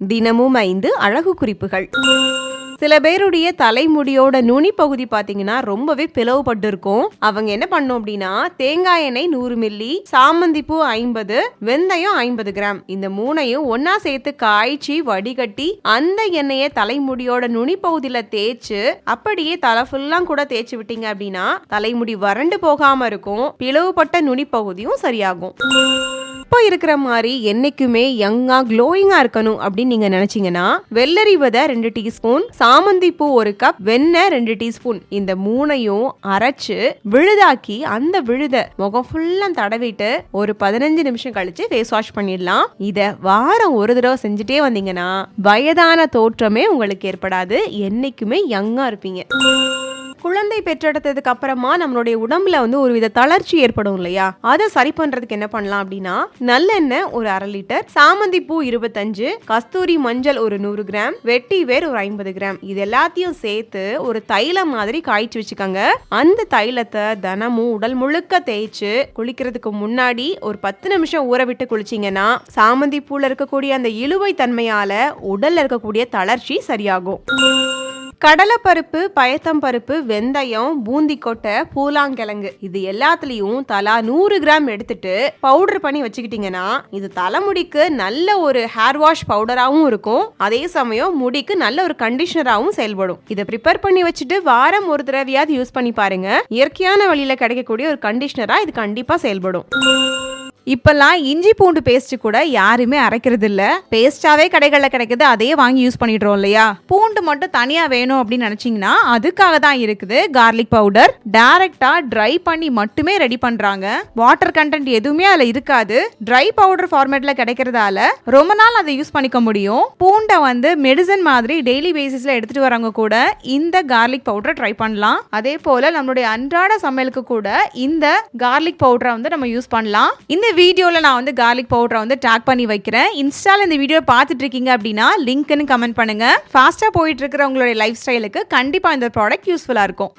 தினமும் ஐந்து அழகு குறிப்புகள். சில பேருடைய தலைமுடியோட நுனி பகுதி பாத்தீங்கன்னா ரொம்பவே பிளவுபட்டு இருக்கும் அவங்க என்ன பண்ணும் அப்படின்னா தேங்காய் எண்ணெய் நூறு மில்லி சாமந்தி பூ ஐம்பது வெந்தயம் ஐம்பது கிராம். இந்த மூணையும் ஒன்னா சேர்த்து காய்ச்சி வடிகட்டி அந்த எண்ணெயை தலைமுடியோட நுனி பகுதியில தேய்ச்சு அப்படியே தலை ஃபுல்லாம் கூட தேய்ச்சி விட்டீங்க அப்படின்னா தலைமுடி வறண்டு போகாம இருக்கும். பிளவுபட்ட நுனி பகுதியும் சரியாகும். இப்போ இருக்கிற மாதிரி என்னைக்குமே யங்கா க்ளோயிங்கா இருக்கணும் அப்படின்னு நீங்க நினைச்சீங்கன்னா வெள்ளரி விதை ரெண்டு டீஸ்பூன் சாமந்தி பூ ஒரு கப் வெண்ணெய் ரெண்டு டீஸ்பூன் இந்த மூணையும் அரைச்சு விழுதாக்கி அந்த விழுத முகம் ஃபுல்லா தடவிட்டு ஒரு பதினஞ்சு நிமிஷம் கழிச்சு ஃபேஸ் வாஷ் பண்ணிடலாம். இத வாரம் ஒரு தடவை செஞ்சுட்டே வந்தீங்கன்னா வயதான தோற்றமே உங்களுக்கு ஏற்படாது. என்னைக்குமே யங்கா இருப்பீங்க. குழந்தை பெற்றெடுத்ததுக்கு அப்புறமா நம்மளுடைய உடம்புல வந்து ஒரு வித தளர்ச்சி ஏற்படும் இல்லையா? அதை சரி பண்றதுக்கு என்ன பண்ணலாம் அப்படின்னா நல்லெண்ணெய் ஒரு அரை லிட்டர் சாமந்தி பூ இருபத்தஞ்சு கஸ்தூரி மஞ்சள் ஒரு நூறு கிராம் வெட்டி வேர் ஒரு ஐம்பது கிராம். இது எல்லாத்தையும் சேர்த்து ஒரு தைலம் மாதிரி காய்ச்சி வச்சுக்கோங்க. அந்த தைலத்தை தினமும் உடல் முழுக்க தேய்ச்சு குளிக்கிறதுக்கு முன்னாடி ஒரு பத்து நிமிஷம் ஊற விட்டு குளிச்சிங்கன்னா சாமந்தி பூல இருக்கக்கூடிய அந்த இழுவை தன்மையால உடல்ல இருக்கக்கூடிய தளர்ச்சி சரியாகும். கடலைப்பருப்பு பயத்தம்பருப்பு வெந்தயம் பூந்திக்கொட்டை பூலாங்கிழங்கு. இது எல்லாத்துலேயும் தலா நூறு கிராம் எடுத்துட்டு பவுடர் பண்ணி வச்சுக்கிட்டிங்கன்னா இது தலைமுடிக்கு நல்ல ஒரு ஹேர் வாஷ் பவுடராகவும் இருக்கும். அதே சமயம் முடிக்கு நல்ல ஒரு கண்டிஷனராகவும் செயல்படும். இதை ப்ரிப்பேர் பண்ணி வச்சுட்டு வாரம் ஒரு தடவையாவது யூஸ் பண்ணி பாருங்க. இயற்கையான வழியில் கிடைக்கக்கூடிய ஒரு கண்டிஷனரா இது கண்டிப்பாக செயல்படும். இப்பெல்லாம் இஞ்சி பூண்டு பேஸ்ட் கூட யாருமே அரைக்கிறது இல்லை பேஸ்டாவே கடைகளில் கிடைக்குது அதையே வாங்கி யூஸ் பண்ணிடுறோம் இல்லையா? பூண்டு மட்டும் தனியாக வேணும் அப்படின்னு நினச்சிங்கன்னா அதுக்காக தான் இருக்குது கார்லிக் பவுடர் டேரெக்டாக ட்ரை பண்ணி மட்டுமே ரெடி பண்ணுறாங்க வாட்டர் கண்டென்ட் எதுவுமே அதில் இருக்காது. ட்ரை பவுடர் ஃபார்மேட்டில் கிடைக்கிறதால ரொம்ப நாள் அதை யூஸ் பண்ணிக்க முடியும். பூண்டை வந்து மெடிசன் மாதிரி டெய்லி பேசிஸில் எடுத்துகிட்டு வரவங்க கூட இந்த கார்லிக் பவுடரை ட்ரை பண்ணலாம். அதே போல் நம்மளுடைய அன்றாட சமையலுக்கு கூட இந்த கார்லிக் பவுடரை வந்து நம்ம யூஸ் பண்ணலாம். இந்த வீடியோவில் நான் வந்து கார்லிக் பவுடரை வந்து டேக் பண்ணி வைக்கிறேன். இன்ஸ்டாவில் இந்த வீடியோ பார்த்துட்டு இருக்கீங்க அப்படின்னா லிங்க்னு கமெண்ட் பண்ணுங்கள் ஃபாஸ்ட்டாக போயிட்டு இருக்கிற உங்களுடைய லைஃப் ஸ்டைலுக்கு கண்டிப்பாக இந்த ப்ராடக்ட் யூஸ்ஃபுல்லாக இருக்கும்.